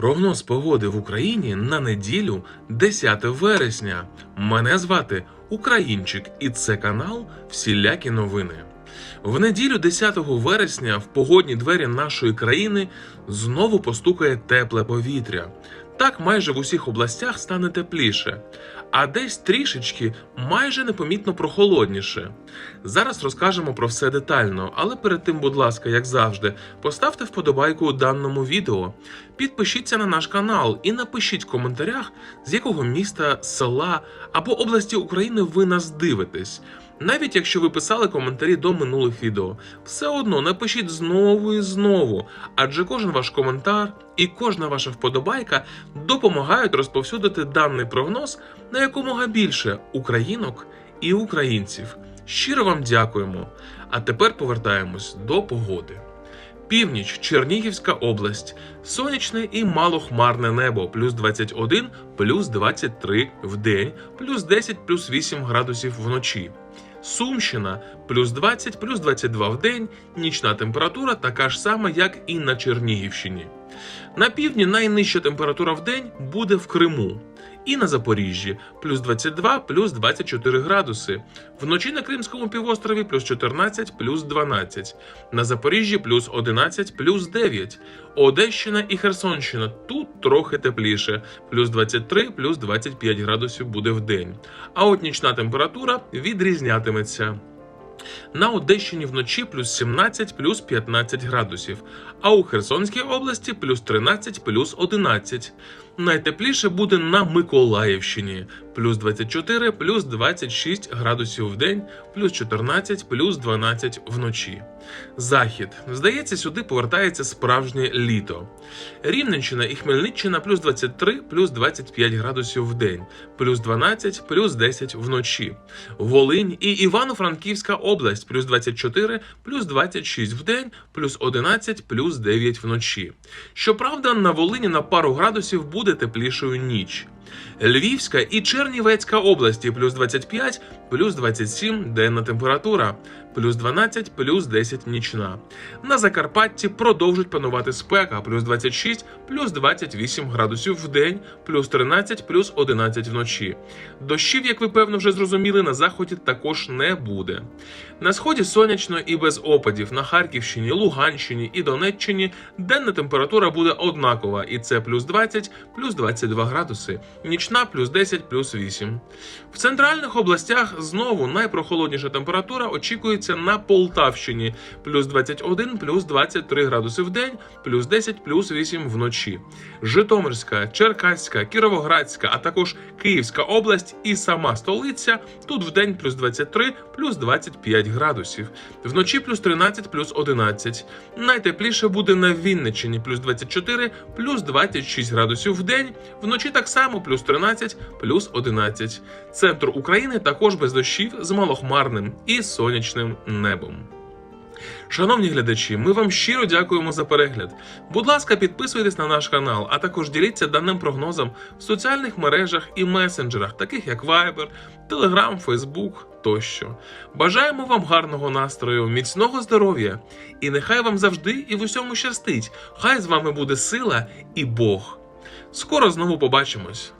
Прогноз погоди в Україні на неділю 10 вересня. Мене звати Українчик, і це канал Всілякі новини. В неділю 10 вересня в погодні двері нашої країни знову постукає тепле повітря. Так майже в усіх областях стане тепліше, а десь трішечки майже непомітно прохолодніше. Зараз розкажемо про все детально, але перед тим, будь ласка, як завжди, поставте вподобайку у даному відео, підпишіться на наш канал і напишіть в коментарях, з якого міста, села або області України ви нас дивитесь. Навіть якщо ви писали коментарі до минулих відео, все одно напишіть знову і знову, адже кожен ваш коментар і кожна ваша вподобайка допомагають розповсюдити даний прогноз на якомога більше українок і українців. Щиро вам дякуємо. А тепер повертаємось до погоди. Північ, Чернігівська область, сонячне і малохмарне небо, плюс 21, плюс 23 в день, плюс 10, плюс 8 градусів вночі. Сумщина плюс 20, плюс 22 в день, нічна температура така ж сама, як і на Чернігівщині. На півдні найнижча температура в день буде в Криму. І на Запоріжжі плюс 22, плюс 24 градуси. Вночі на Кримському півострові плюс 14, плюс 12. На Запоріжжі плюс 11, плюс 9. Одещина і Херсонщина тут трохи тепліше, плюс 23, плюс 25 градусів буде в день. А от нічна температура відрізнятиметься. На Одещині вночі плюс 17, плюс 15 градусів, а у Херсонській області плюс 13, плюс 11. Найтепліше буде на Миколаївщині плюс 24, плюс 26 градусів в день, плюс 14, плюс 12 вночі. Захід. Здається, сюди повертається справжнє літо. Рівненщина і Хмельниччина плюс 23, плюс 25 градусів в день, плюс 12, плюс 10 вночі. Волинь і Івано-Франківська область плюс 24, плюс 26 в день, плюс 11, плюс 9 вночі. Щоправда, на Волині на пару градусів буде теплішою ніч. Львівська і Чернівецька області плюс 25, плюс 27 денна температура, плюс 12, плюс 10 нічна. На Закарпатті продовжить панувати спека, плюс 26, плюс 28 градусів в день, плюс 13, плюс 11 вночі. Дощів, як ви певно вже зрозуміли, на заході також не буде. На сході сонячно і без опадів. На Харківщині, Луганщині і Донеччині денна температура буде однакова, і це плюс 20, плюс 22 градуси, нічна плюс 10, плюс 8. В центральних областях знову найпрохолодніша температура очікується на Полтавщині плюс 21, плюс 23 градуси в день, плюс 10, плюс 8 вночі. Житомирська, Черкаська, Кіровоградська, а також Київська область і сама столиця тут в день плюс 23, плюс 25 градусів. Вночі плюс 13, плюс 11. Найтепліше буде на Вінниччині плюс 24, плюс 26 градусів в день. Вночі так само плюс 13, плюс 11. Центр України також без дощів з малохмарним і сонячним небом. Шановні глядачі, ми вам щиро дякуємо за перегляд. Будь ласка, підписуйтесь на наш канал, а також діліться даним прогнозом в соціальних мережах і месенджерах, таких як Viber, Telegram, Facebook тощо. Бажаємо вам гарного настрою, міцного здоров'я, і нехай вам завжди і в усьому щастить. Хай з вами буде сила і Бог. Скоро знову побачимось.